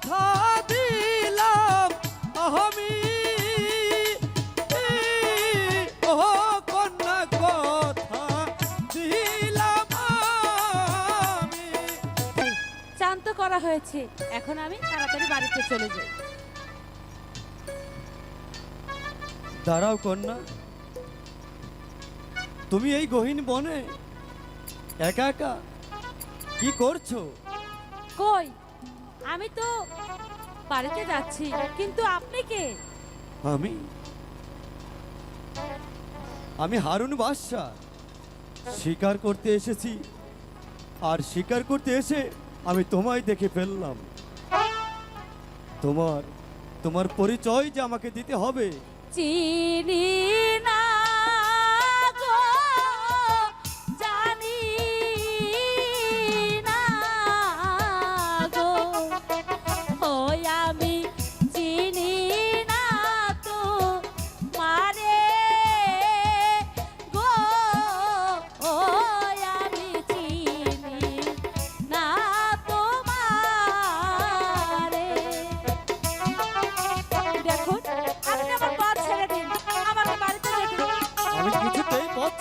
কথা দিলাম। আমি। করা হয়েছে। এখন আমি তাড়াতাড়ি বাড়িতে চলে যাই। দাঁড়াও কন্যা। তুমি এই গহীন বনে একা একা কি করছ? কই? আমি তো বাড়িতে যাচ্ছি কিন্তু আপনি কে? আমি? আমি হারুন বাদশা শিকার করতে এসেছি আর শিকার করতে এসে আমি তোমায় দেখে ফেললাম। তোমার তোমার পরিচয় যে আমাকে দিতে হবে। চিনি না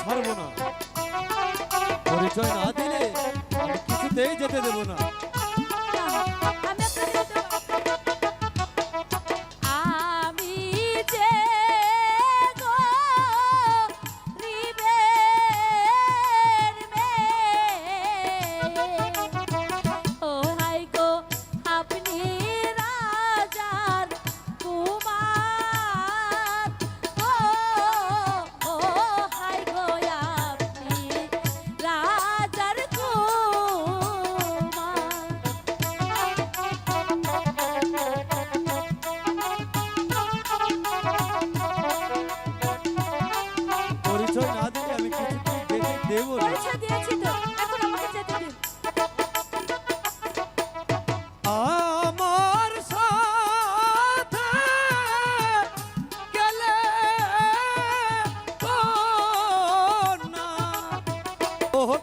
ছাড়বো না। পরিচয় না দিলে কিছুতেই যেতে দেবো না।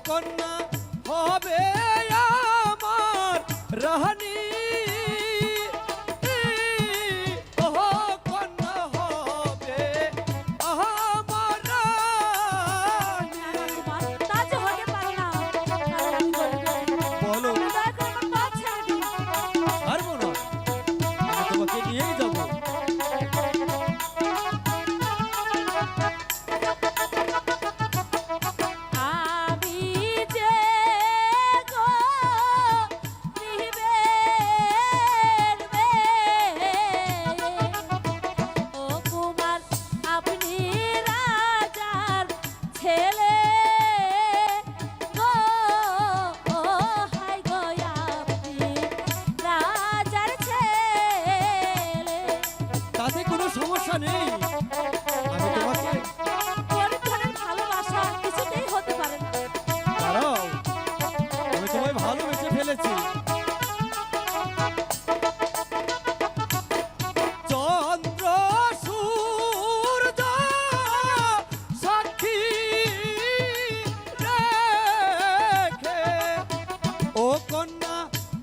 con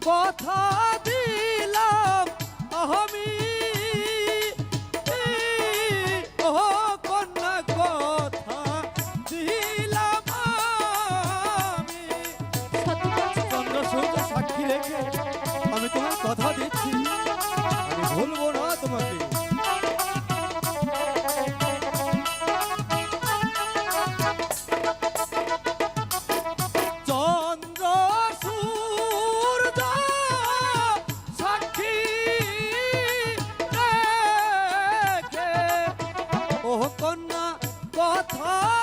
কথা Oh!